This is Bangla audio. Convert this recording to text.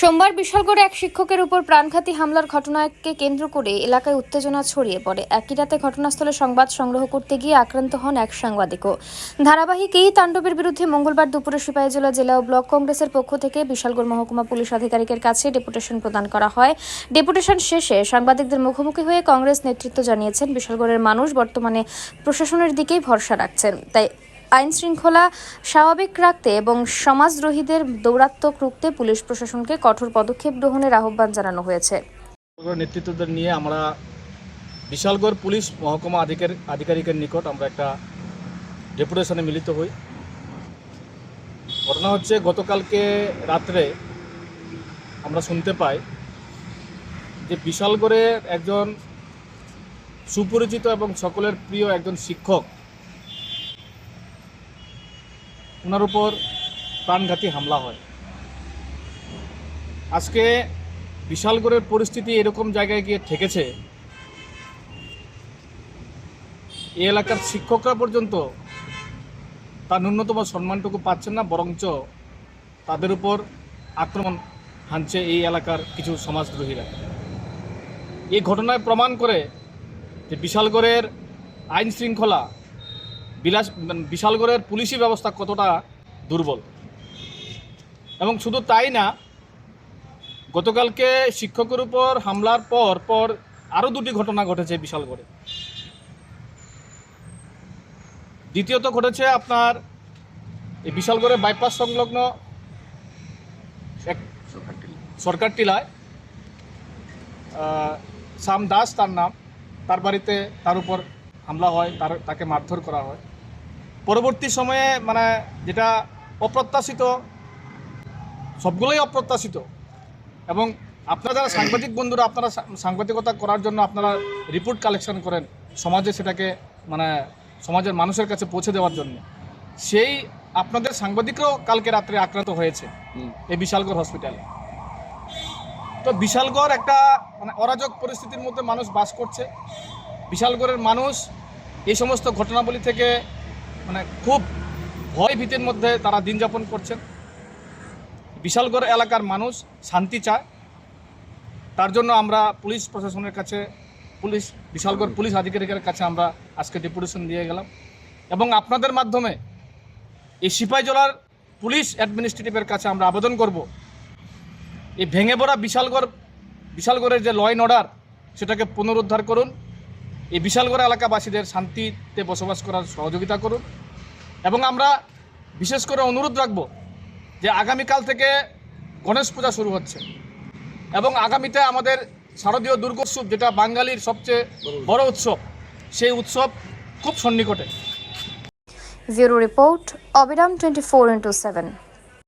সোমবার বিশালগড়ে এক শিক্ষকের উপর প্রাণঘাতী হামলার ঘটনাকে কেন্দ্র করে এলাকায় উত্তেজনা ছড়িয়ে পড়ে। একই রাতে ঘটনাস্থলে সংবাদ সংগ্রহ করতে গিয়ে আক্রান্ত হন এক সাংবাদিকও। ধারাবাহিক এই তাণ্ডবের বিরুদ্ধে মঙ্গলবার দুপুরে সিপাহীজলা জেলা ও ব্লক কংগ্রেসের পক্ষ থেকে বিশালগড় মহকুমা পুলিশ আধিকারিকের কাছে ডেপুটেশন প্রদান করা হয়। ডেপুটেশন শেষে সাংবাদিকদের মুখোমুখি হয়ে কংগ্রেস নেতৃত্ব জানিয়েছেন, বিশালগড়ের মানুষ বর্তমানে প্রশাসনের দিকেই ভরসা রাখছেন। তাই আইন শৃঙ্খলা স্বাভাবিক রাখতে এবং সমাজদ্রোহীদের দৌরাত্মক রুখতে পুলিশ প্রশাসনকে কঠোর পদক্ষেপ গ্রহণের আহ্বান জানানো হয়েছে। নেতৃত্বদের নিয়ে আমরা বিশালগড় পুলিশ মহকুমা আধিকারিক আধিকারিকের নিকট আমরা একটা ডেপুটেশনে মিলিত হই। ঘটনা হচ্ছে, গতকালকে রাত্রে আমরা শুনতে পাই যে বিশালগড়ের একজন সুপরিচিত এবং সকলের প্রিয় একজন শিক্ষক ওনার উপর প্রাণঘাতী হামলা হয়। আজকে বিশালগড়ের পরিস্থিতি এরকম জায়গায় গিয়ে ঠেকেছে। এই এলাকার শিক্ষকরা পর্যন্ত তার ন্যূনতম সম্মানটুকু পাচ্ছেন না, বরঞ্চ তাদের উপর আক্রমণ হানছে এই এলাকার কিছু সমাজদ্রোহীরা। এই ঘটনায় প্রমাণ করে যে বিশালগড়ের আইন শৃঙ্খলা বিলাস বিশালগড়ের পুলিশি ব্যবস্থা কতটা দুর্বল? এবং শুধু তাই না, গতকালকে শিক্ষকের উপর হামলার পর পর আরও দুটি ঘটনা ঘটেছে বিশালগড়ে। দ্বিতীয়ত ঘটেছে আপনার এই বিশালগড়ের বাইপাস সংলগ্ন এক সরকার টিলায়। শাম দাস তার নাম, তার বাড়িতে তার উপর হামলা হয়, তার, তাকে মারধর করা হয়। পরবর্তী সময়ে মানে যেটা অপ্রত্যাশিত সবগুলোই অপ্রত্যাশিত। এবং আপনারা যারা সাংবাদিক বন্ধুরা আপনারা সাংবাদিকতা করার জন্য আপনারা রিপোর্ট কালেকশন করেন সমাজে সেটাকে মানে সমাজের মানুষের কাছে পৌঁছে দেওয়ার জন্য। সেই আপনাদের সাংবাদিকরাও কালকে রাত্রে আক্রান্ত হয়েছে এই বিশালগড় হসপিটালে তো বিশালগড় একটা মানে অরাজক পরিস্থিতির মধ্যে মানুষ বাস করছে। বিশালগড়ের মানুষ এই সমস্ত ঘটনাবলী থেকে মানে খুব ভয় ভীতির মধ্যে তারা দিন যাপন করছেন। বিশালগড় এলাকার মানুষ শান্তি চায়। তার জন্য আমরা পুলিশ প্রশাসনের কাছে, পুলিশ, বিশালগড় পুলিশ আধিকারিকের কাছে আমরা আজকে ডেপুটেশন দিয়ে গেলাম। এবং আপনাদের মাধ্যমে এই সিপাহীজলার পুলিশ অ্যাডমিনিস্ট্রেটিভের কাছে আমরা আবেদন করব। এই ভেঙে পড়া বিশালগড়, বিশালগড়ের যে ল অ্যান্ড অর্ডার, সেটাকে পুনরুদ্ধার করুন। এই বিশালগড় এলাকাবাসীদের শান্তিতে বসবাস করার সহযোগিতা করুন এবং আমরা বিশেষ করে অনুরোধ রাখব যে আগামীকাল থেকে গণেশ পূজা শুরু হচ্ছে। এবং আগামীতে আমাদের শারদীয় দুর্গোৎসব যেটা বাঙালির সবচেয়ে বড় উৎসব, সেই উৎসব খুব সন্নিকটে। ব্যুরো রিপোর্ট অবিরাম টোয়েন্টি ফোর ইন্টু সেভেন